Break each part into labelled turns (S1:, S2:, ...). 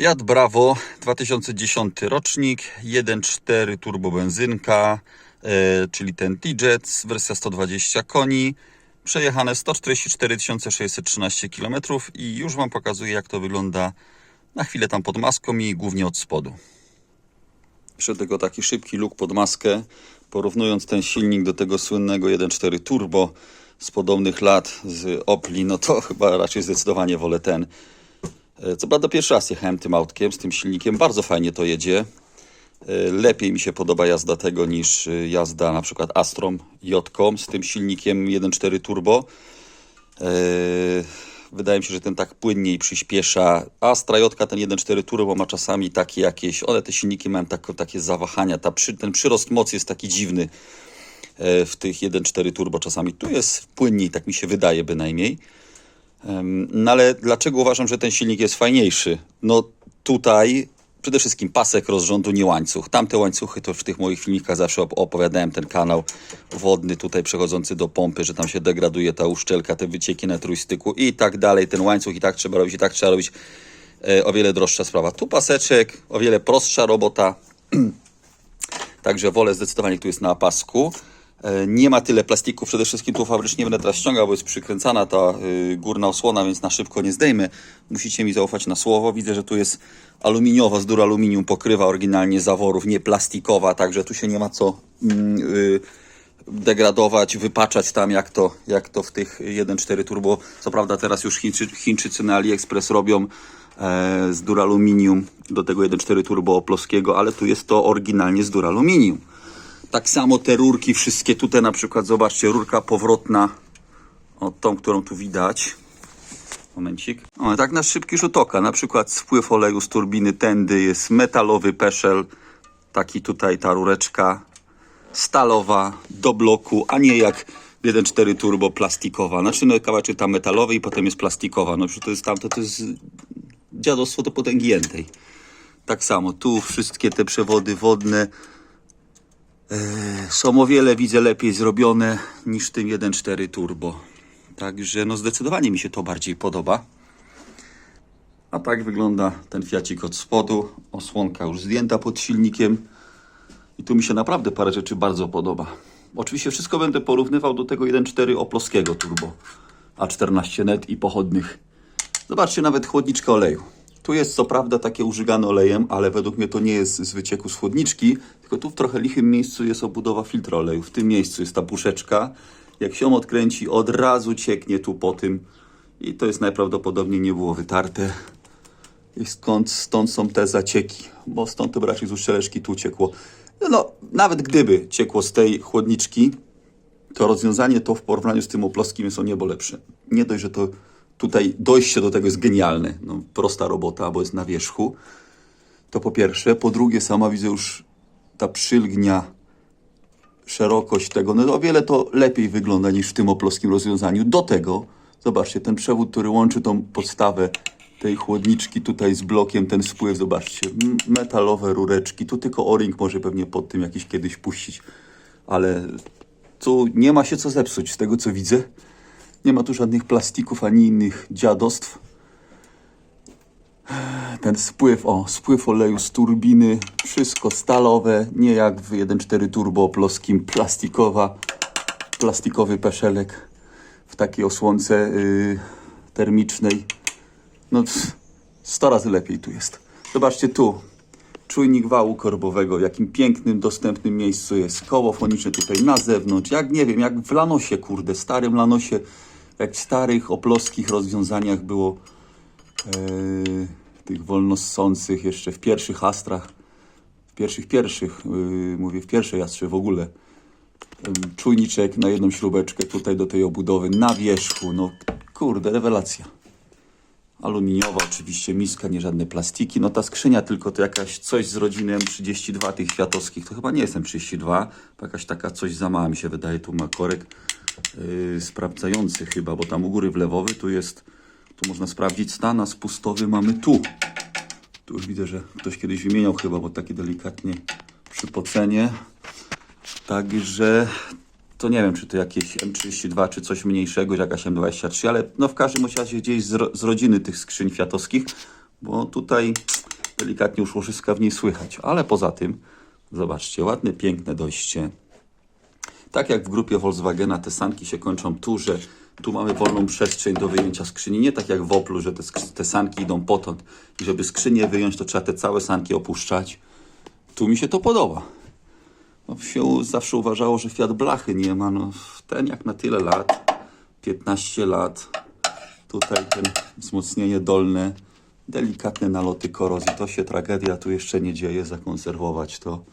S1: Fiat Bravo 2010 rocznik, 1.4 turbobenzynka, e, czyli ten T-Jet, wersja 120 koni, przejechane 144 613 km i już Wam pokazuję jak to wygląda na chwilę tam pod maską i głównie od spodu. Jeszcze tego taki szybki luk pod maskę, porównując ten silnik do tego słynnego 1.4 turbo z podobnych lat z Opli, no to chyba raczej zdecydowanie wolę ten. E, Co prawda pierwszy raz jechałem tym autkiem, z tym silnikiem, bardzo fajnie to jedzie. E, Lepiej mi się podoba jazda tego niż e, jazda na przykład Astrom J-kom z tym silnikiem 1.4 turbo. Wydaje mi się, że ten tak płynniej przyspiesza. Astra J, ten 1.4 turbo ma czasami takie jakieś, one te silniki mają tak, takie zawahania, ta przy, ten przyrost mocy jest taki dziwny w tych 1.4 turbo czasami. Tu jest płynniej, tak mi się wydaje bynajmniej. No ale dlaczego uważam, że ten silnik jest fajniejszy? No tutaj przede wszystkim pasek rozrządu, nie łańcuch. Tamte łańcuchy to w tych moich filmikach zawsze op- opowiadałem ten kanał wodny tutaj przechodzący do pompy, że tam się degraduje ta uszczelka, te wycieki na trójstyku i tak dalej. Ten łańcuch i tak trzeba robić, i tak trzeba robić. E, o wiele droższa sprawa. Tu paseczek, o wiele prostsza robota. Także wolę zdecydowanie, tu jest na pasku. E, Nie ma tyle plastiku, przede wszystkim tu fabrycznie będę teraz ściągał, bo jest przykręcana ta y, górna osłona, więc na szybko nie zdejmę. Musicie mi zaufać na słowo. Widzę, że tu jest aluminiowa, z duraluminium pokrywa oryginalnie zaworów, nie plastikowa, także tu się nie ma co mm, y, degradować, wypaczać tam jak to, jak to w tych 1.4 turbo. Co prawda teraz już Chińczy, Chińczycy na AliExpress robią e, z duraluminium do tego 1.4 turbo oploskiego, ale tu jest to oryginalnie z duraluminium. Tak samo te rurki wszystkie tutaj na przykład, zobaczcie, rurka powrotna, o tą, którą tu widać. Momencik. O, tak na szybki rzut oka, na przykład spływ oleju z turbiny tędy jest metalowy peszel, taki tutaj ta rureczka, stalowa do bloku, a nie jak 1.4 turbo plastikowa. Znaczy no kawałek ta metalowy i potem jest plastikowa. No przecież to jest tamto, to jest dziadostwo do potęgi jętej. Tak samo, tu wszystkie te przewody wodne są o wiele, widzę, lepiej zrobione niż tym 1.4 turbo. Także no zdecydowanie mi się to bardziej podoba. A tak wygląda ten Fiacik od spodu. Osłonka już zdjęta pod silnikiem. I tu mi się naprawdę parę rzeczy bardzo podoba. Oczywiście wszystko będę porównywał do tego 1.4 oploskiego turbo. A14 net i pochodnych. Zobaczcie nawet chłodniczkę oleju. Tu jest co prawda takie użygane olejem, ale według mnie to nie jest z wycieku z chłodniczki, tylko tu w trochę lichym miejscu jest obudowa filtra oleju. W tym miejscu jest ta puszeczka. Jak się ją odkręci, od razu cieknie tu po tym. I to jest najprawdopodobniej nie było wytarte. I skąd, stąd są te zacieki, bo stąd to raczej z uszczeleczki tu ciekło. No, nawet gdyby ciekło z tej chłodniczki, to rozwiązanie to w porównaniu z tym oploskim jest o niebo lepsze. Nie dość, że to tutaj dojście do tego jest genialne. No, prosta robota, bo jest na wierzchu. To po pierwsze. Po drugie, sama widzę już ta przylgnia, szerokość tego, no o wiele to lepiej wygląda niż w tym oploskim rozwiązaniu. Do tego, zobaczcie, ten przewód, który łączy tą podstawę tej chłodniczki tutaj z blokiem, ten spływ, zobaczcie, metalowe rureczki. Tu tylko o-ring może pewnie pod tym jakiś kiedyś puścić, ale tu nie ma się co zepsuć z tego, co widzę. Nie ma tu żadnych plastików ani innych dziadostw. Ten spływ, o, spływ oleju z turbiny, wszystko stalowe, nie jak w 1.4 turbo ploskim, plastikowa, plastikowy peszelek w takiej osłonce yy, termicznej. No, pff, 100 razy lepiej tu jest. Zobaczcie tu, czujnik wału korbowego, w jakim pięknym, dostępnym miejscu jest. Koło foniczne tutaj na zewnątrz, jak nie wiem, jak w Lanosie, kurde, starym Lanosie, jak w starych oploskich rozwiązaniach było e, tych wolnossących jeszcze w pierwszych Astrach, w pierwszych, pierwszych, yy, mówię w pierwszej Astrze w ogóle. Ym, Czujniczek na jedną śrubeczkę tutaj do tej obudowy na wierzchu, no kurde, rewelacja. Aluminiowa oczywiście, miska, nie żadne plastiki. No ta skrzynia tylko to jakaś coś z rodziny M32 tych światowskich. To chyba nie jest M32, to jakaś taka coś za mała mi się wydaje. Tu ma korek yy, sprawdzający chyba, bo tam u góry wlewowy tu jest, tu można sprawdzić stan, a spustowy mamy tu. Tu już widzę, że ktoś kiedyś wymieniał chyba, bo taki delikatnie przypocenie. Także to nie wiem, czy to jakieś M32, czy coś mniejszego, jakaś M23, ale no w każdym razie gdzieś z, ro, z rodziny tych skrzyń fiatowskich, bo tutaj delikatnie już łożyska w niej słychać. Ale poza tym, zobaczcie, ładne, piękne dojście. Tak jak w grupie Volkswagena te sanki się kończą tu, że tu mamy wolną przestrzeń do wyjęcia skrzyni. Nie tak jak w Oplu, że te, te sanki idą potąd i żeby skrzynię wyjąć, to trzeba te całe sanki opuszczać. Tu mi się to podoba. No, się zawsze uważało, że Fiat blachy nie ma. No, ten jak na tyle lat, 15 lat, tutaj ten wzmocnienie dolne, delikatne naloty korozji, to się tragedia tu jeszcze nie dzieje, zakonserwować to.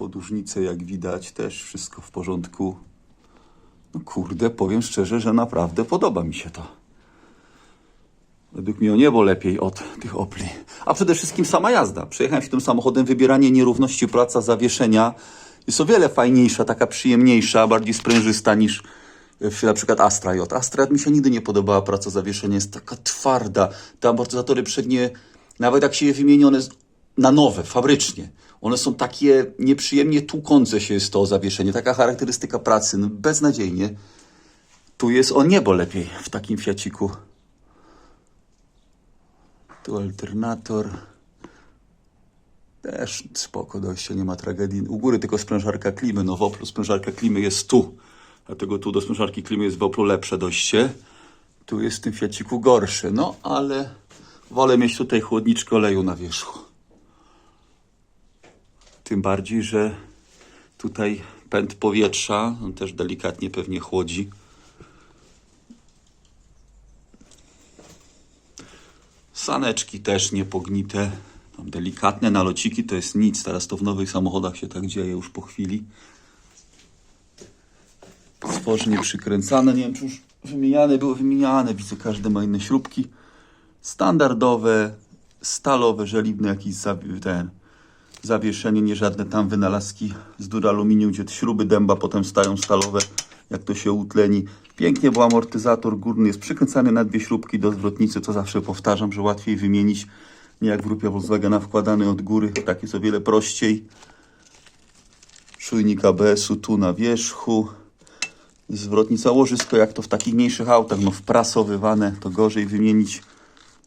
S1: Mam podłużnicę, jak widać, też wszystko w porządku. No kurde, powiem szczerze, że naprawdę podoba mi się to. Według mnie o niebo lepiej od tych Opli. A przede wszystkim sama jazda. Przejechałem się tym samochodem, wybieranie nierówności praca zawieszenia jest o wiele fajniejsza, taka przyjemniejsza, bardziej sprężysta niż na przykład Astra J. Astra mi się nigdy nie podobała praca zawieszenia, jest taka twarda. Te amortyzatory przednie, nawet jak się je wymienione z- na nowe, fabrycznie, one są takie nieprzyjemnie tłukące się jest to zawieszenie, taka charakterystyka pracy, no beznadziejnie. Tu jest o niebo lepiej w takim Fiaciku. Tu alternator. Też spoko dojście, nie ma tragedii. U góry tylko sprężarka klimy. No w Oplu sprężarka klimy jest tu. Dlatego tu do sprężarki klimy jest w Oplu lepsze dojście. Tu jest w tym Fiaciku gorsze. No ale wolę mieć tutaj chłodniczkę oleju na wierzchu. Tym bardziej, że tutaj pęd powietrza, on też delikatnie pewnie chłodzi. Saneczki też niepognite. Tam delikatne nalociki to jest nic. Teraz to w nowych samochodach się tak dzieje już po chwili. Stworzenie przykręcane. Nie wiem, czy już wymieniane były wymieniane. Widzę, każdy ma inne śrubki. Standardowe, stalowe, żeliwne, jakiś ten, zawieszenie, nie żadne tam wynalazki z duraluminium, gdzie te śruby dęba potem stają stalowe, jak to się utleni. Pięknie, bo amortyzator górny jest przykręcany na dwie śrubki do zwrotnicy, to zawsze powtarzam, że łatwiej wymienić, nie jak w grupie Volkswagena wkładany od góry, tak jest o wiele prościej. Czujnik ABS-u tu na wierzchu. Zwrotnica łożysko, jak to w takich mniejszych autach, no wprasowywane, to gorzej wymienić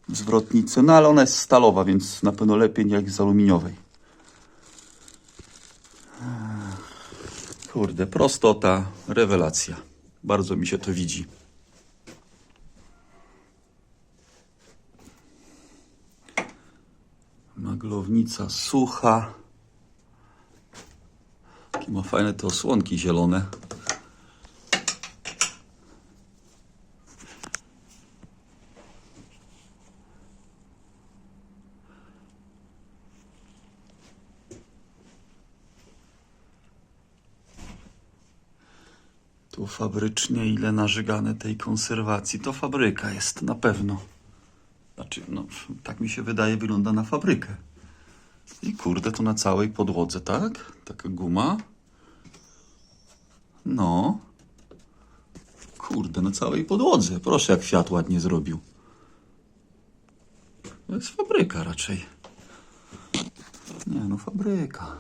S1: zwrotnicę, no ale ona jest stalowa, więc na pewno lepiej jak z aluminiowej. Kurde, prostota, rewelacja. Bardzo mi się to widzi. Maglownica sucha. Jakie ma fajne te osłonki zielone. Tu fabrycznie ile narzygane tej konserwacji. To fabryka jest na pewno. Znaczy, no, tak mi się wydaje, wygląda na fabrykę. I kurde, tu na całej podłodze, tak? Taka guma. No. Kurde, na całej podłodze. Proszę, jak Fiat ładnie zrobił. To jest fabryka raczej. Nie, no fabryka.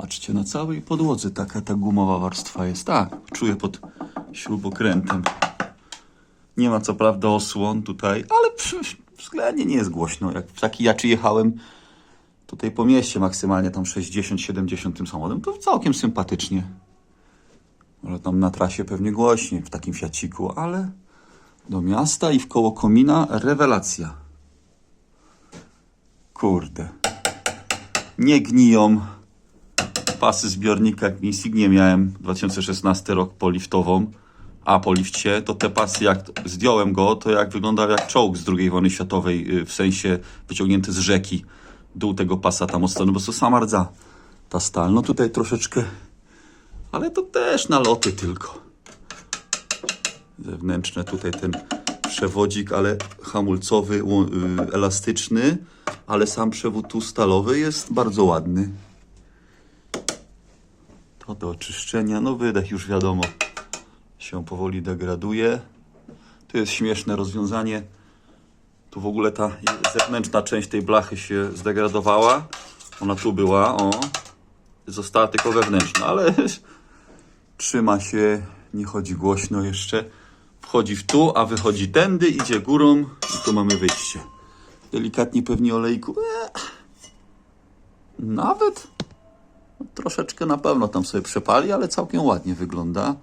S1: Patrzcie, na całej podłodze taka ta gumowa warstwa jest. Tak, czuję pod śrubokrętem. Nie ma co prawda osłon tutaj, ale względnie nie jest głośno. Jak taki ja czy jechałem tutaj po mieście maksymalnie tam 60-70 tym samochodem, to całkiem sympatycznie. Ale tam na trasie pewnie głośniej w takim Fiaciku, ale do miasta i w koło komina rewelacja. Kurde. Nie gniją pasy zbiornika, jak Insignie miałem 2016 rok poliftową, a po lifcie, to te pasy, jak zdjąłem go, to jak wyglądał jak czołg z II wojny światowej, y, w sensie wyciągnięty z rzeki. Dół tego pasa tam od strony, bo to sama rdza ta stal. No tutaj troszeczkę, ale to też naloty tylko. Zewnętrzne tutaj ten przewodzik, ale hamulcowy, y, elastyczny, ale sam przewód tu stalowy jest bardzo ładny. To do oczyszczenia. No wydech już wiadomo się powoli degraduje. Tu jest śmieszne rozwiązanie. Tu w ogóle ta zewnętrzna część tej blachy się zdegradowała. Ona tu była, o. Została tylko wewnętrzna, ale trzyma się, nie chodzi głośno jeszcze. wchodzi w tu, a wychodzi tędy, idzie górą i tu mamy wyjście. Delikatnie pewnie olejku. Eee. Nawet troszeczkę na pewno tam sobie przepali, ale całkiem ładnie wygląda.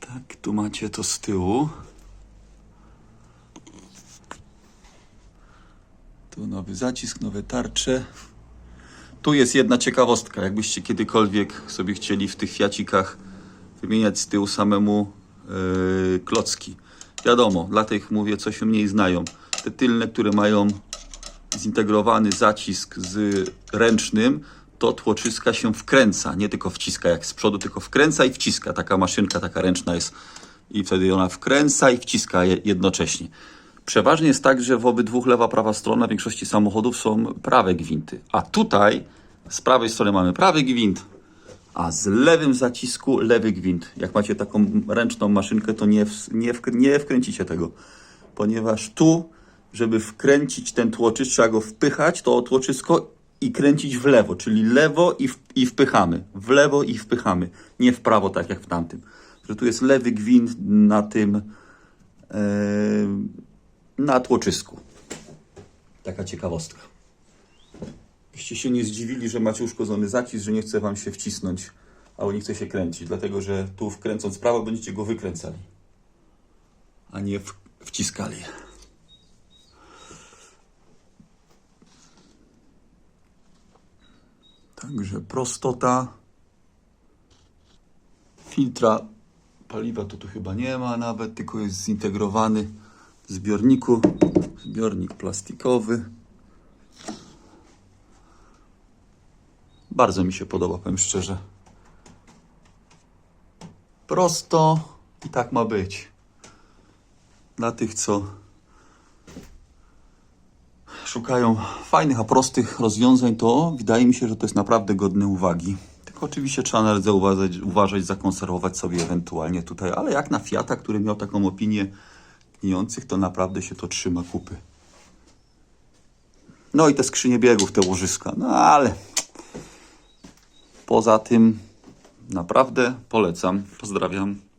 S1: Tak, tu macie to z tyłu. Tu nowy zacisk, nowe tarcze. Tu jest jedna ciekawostka. Jakbyście kiedykolwiek sobie chcieli w tych fiacikach wymieniać z tyłu samemu yy, klocki. Wiadomo, dla tych mówię, co się mniej znają. Te tylne, które mają zintegrowany zacisk z ręcznym, to tłoczyska się wkręca, nie tylko wciska jak z przodu, tylko wkręca i wciska. Taka maszynka, taka ręczna jest i wtedy ona wkręca i wciska je- jednocześnie. Przeważnie jest tak, że w obydwu lewa, prawa strona w większości samochodów są prawe gwinty. A tutaj z prawej strony mamy prawy gwint, a z lewym zacisku lewy gwint. Jak macie taką ręczną maszynkę, to nie, w, nie, w, nie wkręcicie tego, ponieważ tu, żeby wkręcić ten tłoczysk, trzeba go wpychać, to tłoczysko i kręcić w lewo, czyli lewo i, w, i wpychamy, w lewo i wpychamy, nie w prawo, tak jak w tamtym. Że tu jest lewy gwint na tym, e, na tłoczysku. Taka ciekawostka. Byście się nie zdziwili, że macie uszkodzony zacisk, że nie chce wam się wcisnąć, albo nie chce się kręcić, dlatego że tu wkręcąc prawo będziecie go wykręcali, a nie wciskali. Także prostota. Filtra paliwa to tu chyba nie ma nawet, tylko jest zintegrowany w zbiorniku. Zbiornik plastikowy. Bardzo mi się podoba, powiem szczerze. Prosto i tak ma być. Dla tych, co szukają fajnych, a prostych rozwiązań, to wydaje mi się, że to jest naprawdę godne uwagi. Tylko oczywiście trzeba nawet zauważać, uważać, zakonserwować sobie ewentualnie tutaj, ale jak na Fiata, który miał taką opinię gnijących, to naprawdę się to trzyma kupy. No i te skrzynie biegów, te łożyska, no ale poza tym naprawdę polecam. Pozdrawiam.